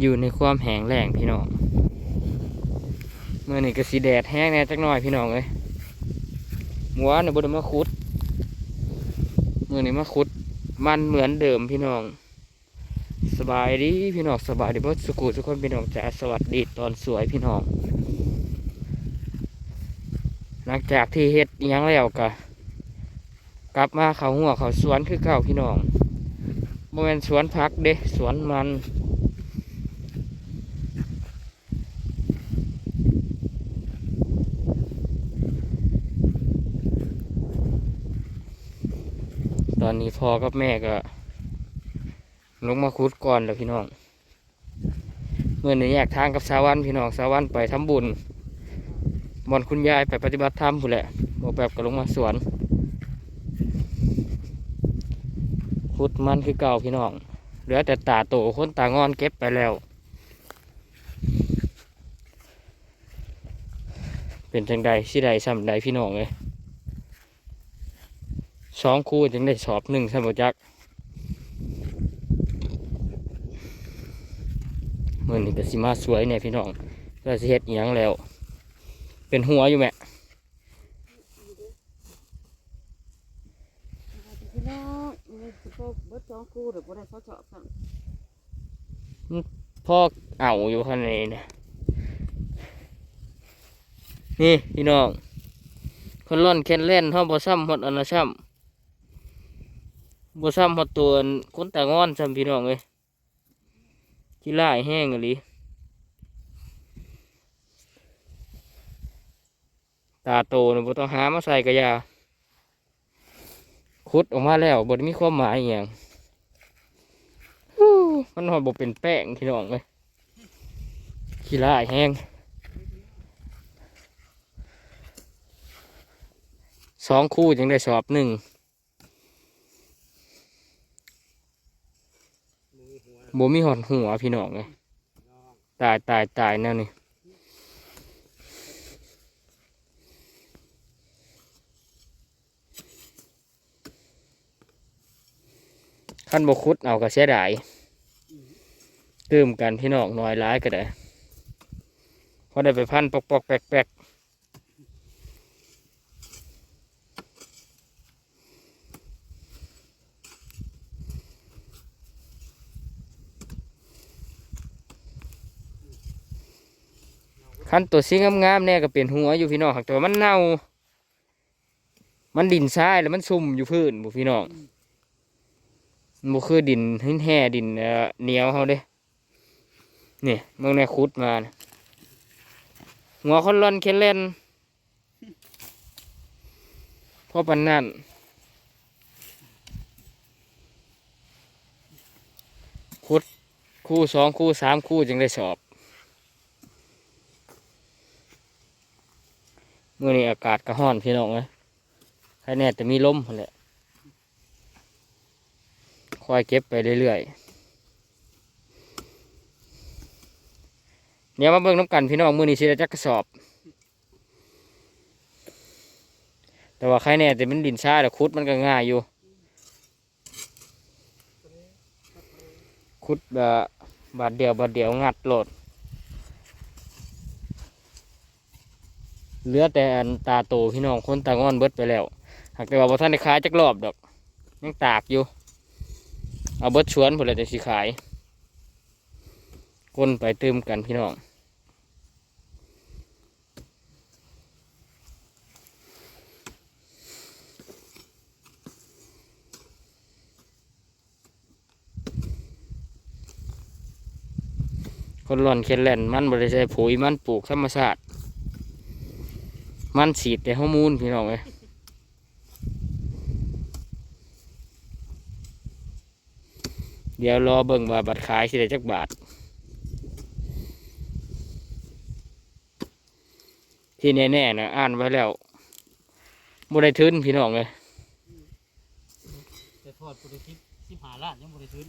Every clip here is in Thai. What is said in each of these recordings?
อยู่ในความแห้งแล้งพี่น้องเมื่อนี่ก็สีแดดแห้งแน่จักหน่อยพี่น้องเลยหมัวเนี่ยบดมาคุดเมื่อนี้มาคุดมันเหมือนเดิมพี่น้อง สบายดีพี่น้องสบายดีเพื่อสุกุทุกคนพี่น้องจ้าสวัสดีตอนสวยพี่น้อง หลังจากที่เฮ็ดยังแล้วก็กลับมาเขาหัวเขาสวนคือเก่าพี่น้องโมเมนสวนพักเด้สวนมัน อนนี้พ่อกับแม่ก็ลงมาคุดก่อนแล้วพี่น้องเมื่อนี้แยกทางกับสาวันพี่น้องสาวันไปทำบุญบอนคุณยายไปปฏิบัติธรรมผู้แหละโมแบบก็ลงมาสวนคุดมันคือเก่าพี่น้องเหลือแต่ตาโตคนตางอนเก็บไปแล้ว เป็นจังใดสิใดซ้ำใดพี่น้องเลย สองคู่จึงได้สอบหนึ่งสมบจักมื่อนี้ก็สิมาสวยเนี่ยพี่น้องเราสิเฮ็ดอิหยังแล้ว เป็นหัวอยู่แม่พี่น้องนี่สิพวกเบิดสองคู่หรือบ่ได้เขาชอบสั่งพ่อเอาอยู่ข้างในเนี่ยนี่พี่น้องคนร่อนแคนเล่นห้องบ่ซ้ำหดอันนะซ้ำ บ่ซ้ำหดตัวคนตางอนซ้ำพี่น้องเลยที่ล่ายแห้งอะลิตาโตนะบต้องหามาใส่กระยาขุดออกมาแล้วบ่ได้มีความหมายอย่างมันหอดบ่เป็นแป้งพี่น้องเลยขี้ล่ายแห้งสองคู่จึงได้สอบหนึ่ง บ่มีหอดหัวพี่น้องไงตายตายตายแนวนี้ขั้นบคุดเอาก็เสียดายตื่มกันพี่น้องน้อยร้ายก็ได้พอได้ไปพันปอกปอกๆแปลกแปลก ขั้นตัวซิงามๆเนี่ยก็เป็นหัวอยู่พี่น้องแต่ว่ามันเน่า มันดินทรายแล้วมันซุ่มอยู่พื้นบุพี่น้องมันบ่คือดินหินแห่ดินเหนียวเขาเด้นี่เมืองในคุดมานะหัวคนร่อนเคนเล่นพ่อปันนั่นคุดคู่สองคู่สามคู่จึงได้สอบ มื่อนี้อากาศก็ร้อนพี่น้องเลยใครแน่แต่มีลมแหละคอยเก็บไปเรื่อยๆ เดี๋ยวมาเบิ่งน้ำกันพี่น้องมือนี้สิได้จักกระสอบ แต่ว่าใครแน่แต่มันดินชาแต่คุดมันก็ง่ายอยู่ คุดแบบบาดเดียวบาดเดียวงัดโหลด เหลือแต่อันตาโตพี่น้องคนตางอนเบิดไปแล้ว หากแต่ว่าบ่ท่านได้ขายจักรอบดอก ยังตากอยู่ เอาเบิดชวนผลเลยจะสิขายก้นไปตืมกันพี่น้องคนหล่อนเข็นแลนมันบริใช้ปุ๋ยมันปลูกธรรมชาติ มันฉีดแต่ฮอร์โมนพี่น้องเลยเดี๋ยวรอเบิ่งว่าบัตรขายสิได้จักบาท ที่แน่ๆนะอ่านไว้แล้วบ่ได้ทุนพี่น้องเลยแต่ทอดบริทิพสิบหาล้านยังบริทุน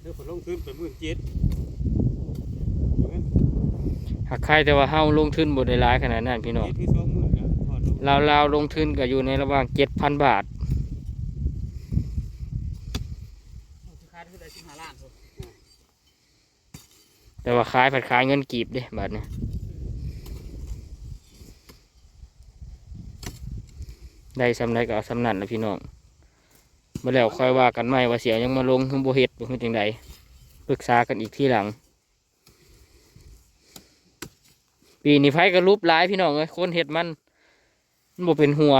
เดี๋ยวผมลงทุนไปหมื่นเจ็ด หากใครแต่ว่าเฮาลงทุนบ่ได้หลายขนาดนั้นพี่น้องเจ็ดที่สองหมื่นนะทอดลงเราเราวลงทุนก็อยู่ในระหว่างเจ็ดพันบาทแต่ว่าขายผัดขายเงินกีบเด้บาทเนี่ยได้สำไรก็เอาสำนันนะพี่น้องเมื่อแล้วค่อยว่ากันไหมว่าเสียยังมาลงขึ้นโบเฮ็ดบ่ขึ้นจังใดปรึกษากันอีกที่หลัง ปีนี้ไฟก็รูปร้ายพี่น้องเอ้ยคนเห็ดมันมันบ่เป็นหัว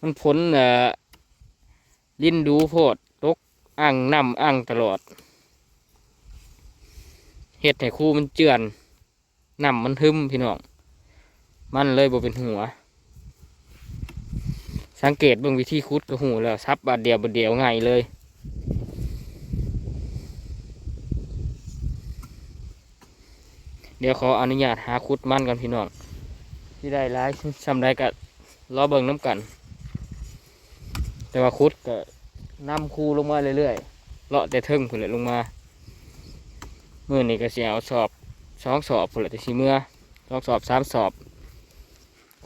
มันพ้นเอ่อลิ้นดูโพดตกอ่างน้ำอ่างตลอดเห็ดให้คู่มันเจือนน้ำมันทึมพี่น้อง มันเลยบ่เป็นหัว สังเกตเบื้องวิธีคุดก็หูแล้วซับบาดเดียวบาดเดียวง่ายเลย เดี๋ยวขออนุญาตหาคุดมันกันพี่น้องที่ได้ร้ายทำได้ก็รอเบิ่งน้ำกัน แต่ว่าคุดก็นำคูลงมาเรื่อยๆเลาะแต่เทิงผุนแหละลงมาเมื่อนี้ก็เสียเอาสอบสองสอบผุนแหละแต่สีเมื่อสองสอบสามสอบ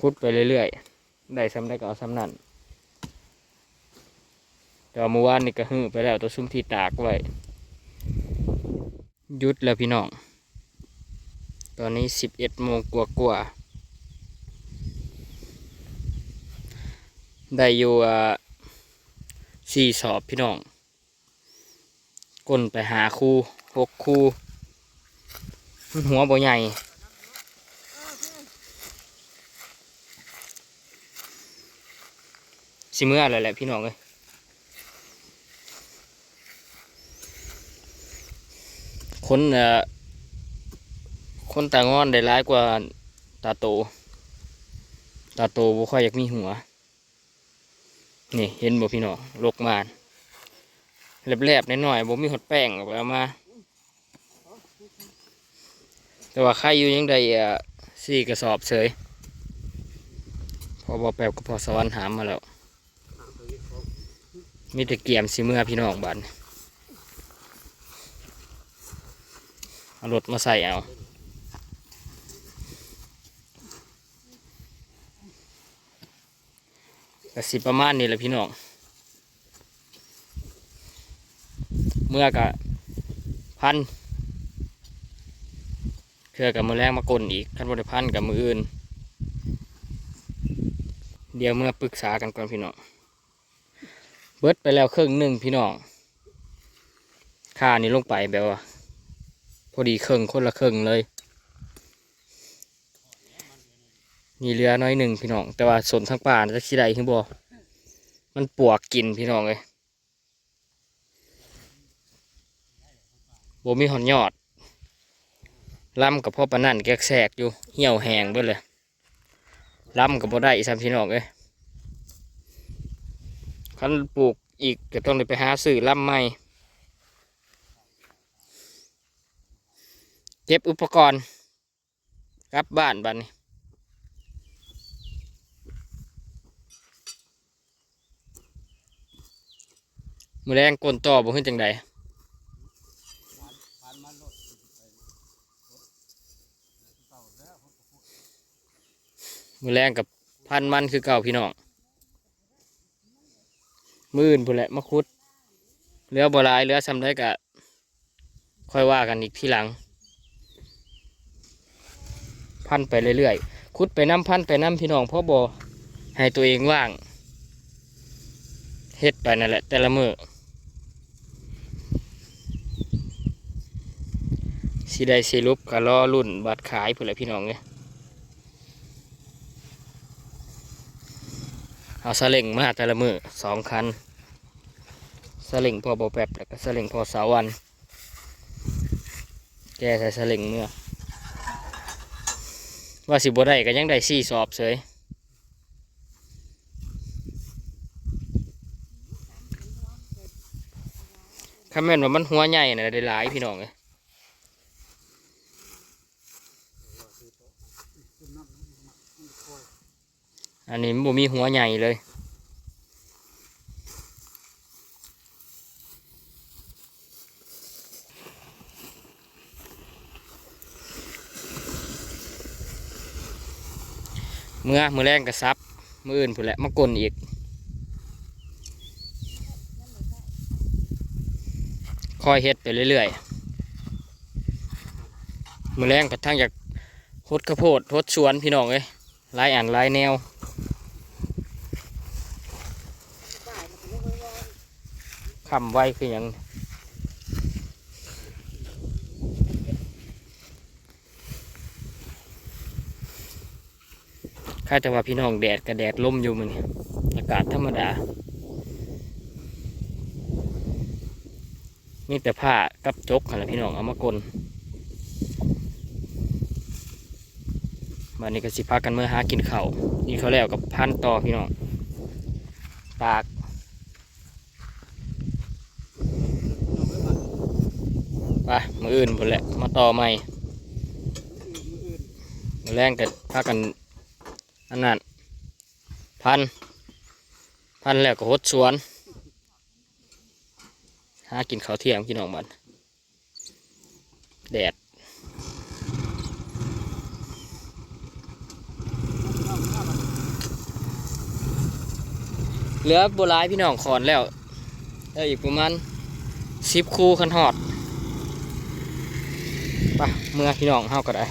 คุดไปเรื่อยๆได้ซ้ำได้ก็เอาซ้ำนั่นแต่เมื่อวานนี่ก็หื้อไปแล้วตัวซุ้มที่ตากไว้ยุดแล้วพี่น้อง ตอนนี้สิบเอ็ดโมงกว่ากว่าๆได้อยู่สี่สอบพี่น้องก้นไปหาครูหกครูมันหัวบ่ใหญ่สิเมื่ออะไรแหละพี่น้องเอ้ยคนเอ่อ คนตางอนได้ร้ายกว่าตาโต ตาโตบ่ค่อยอยากมีหัว นี่เห็นบ่พี่น้องลกมานแลบๆหน่อยๆบ่มีหดแป้งออกมา แต่ว่าใครอยู่ยังได้สี่กระสอบเฉยพอบ่แปบก็พอสวรรค์หามมาแล้ว มีแต่เกียมสิเมื่อพี่น้องบันเอารถมาใส่เอา ก็สิประมาณนี้แหละพี่น้อง เมื่อกะพันเครือกับมือแรงมากลนอีกท่านบริพันธ์กับมืออื่น เดี๋ยวเมื่อปรึกษากันก่อนพี่น้อง เบิดไปแล้วครึ่งหนึ่งพี่น้องค่านี้ลงไปแบบว่า พอดีครึ่งคนละครึ่งเลย นี่เรือน้อยหนึ่งพี่น้อง แต่ว่าสนทั้งป่าจะขี้ใดขึ้นบ่มันปวกกินพี่น้องเลยบ่มีหอนยอดลำกับพ่อปนั่นแกกแสกอยู่ เหี่ยวแหงเบิดเลยลำกับบ่ได้ซ้ำพี่น้องเลยคันปลูกอีกก็ต้องได้ไปหาซื้อลำใหม่เก็บอุปกรณ์กลับบ้านบัดนี้ มือแรงกลนต่อบ่ขึ้นจังใดมือแรงกับพันมันคือเก่าพี่น้องมื่นพุ่นแหละมะคุดเรือบัวลายเรือซ้ำได้กะค่อยว่ากันอีกทีหลัง พันไปเรื่อยๆคุดไปน้ำพันไปน้ำพี่น้องพ่อบ่ให้ตัวเองว่างเฮ็ดไปนั่นแหละ แต่ละมือ สิได้สิรุปก็รอรุ่นบัตรขายเพุ่นแหละพี่น้องเนี่ยเอาซาเล็งมาแต่ละมือสองคันสลิงพอโบแป๊บแล้วก็สลิงพอสาวัน แกใส่สลิงเมื่อว่าสิบได้ก็ยังได้สี่สอบเฉยคำแม่นว่ามันหัวใหญ่นะได้หลายพี่น้องเลย อันนี้บ่มีหัวใหญ่เลย เมื่อมือแรงกระซับ มืออื่นผุแหละมากลอีกคอยเฮ็ดไปเรื่อยๆมือแรงกระทั่งอยากฮดข้าโพดฮดสวนพี่น้องเลยลายอ่านลายแนว คำไว้คือหยังข้าจะว่าพี่น้องแดดกับแดดล่มอยู่มันอากาศธรรมดา มีแต่ผ้ากับจกกันละพี่น้องเอามากลนวันนี้ก็สิพากันเมื่อหากินเข้าวกินข้าแล้วกับพันต่อพี่น้องตาก ไปมืออื่นหมดแหละมาต่อใหม่มือแรงกันพากันอันนั้นพัน พันแล้วก็หดสวนหากินข้าวเที่ยงพี่น้องมันแดดเหลือโบราณพี่น้องขอนแล้วได้วอีกประมาณสิบคู่คันหอด ปเมื่อพี่น้องเฮาก็ได้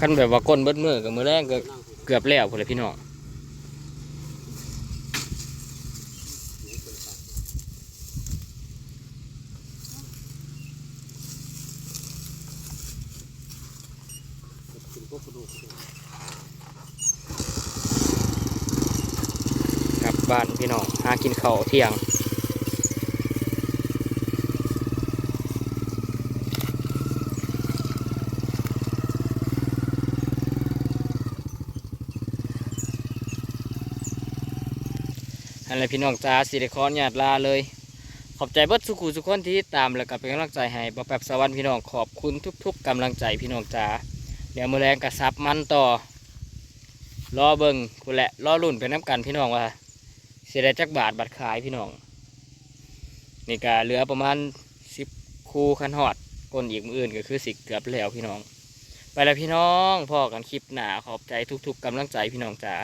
คันแบบว่าก้นเบิดมือกับมือแรงก็เกือบแล้วพุ่นเลยพี่น้อง กินพวกกระดูก กลั บ้านพี่น้องหากินข้าวเที่ยงอันไรพี่น้องจ้าสิริคอนญาติลาเลย ขอบใจเบิดสุขุสุขคนที่ตามแล้วก็เป็นกำลังใจให้บอแปบสวรรค์พี่น้องขอบคุณทุก ๆกำลังใจพี่น้องจ้าเดี๋ยวมือแรงกระซับมันต่อ รอเบิงคุณแหละ รอรุ่นไปน้ำกันพี่น้องว่า สียดายจักบาทบัตรขายพี่น้องนี่ก็เหลือประมาณสิบคูคันหอดก้นอีกมืออื่นก็คือสิเกือบแล้วพี่น้อง ไปแล้วพี่น้องพอกันคลิปหนาขอบใจทุกๆกำลังใจพี่น้องจ้า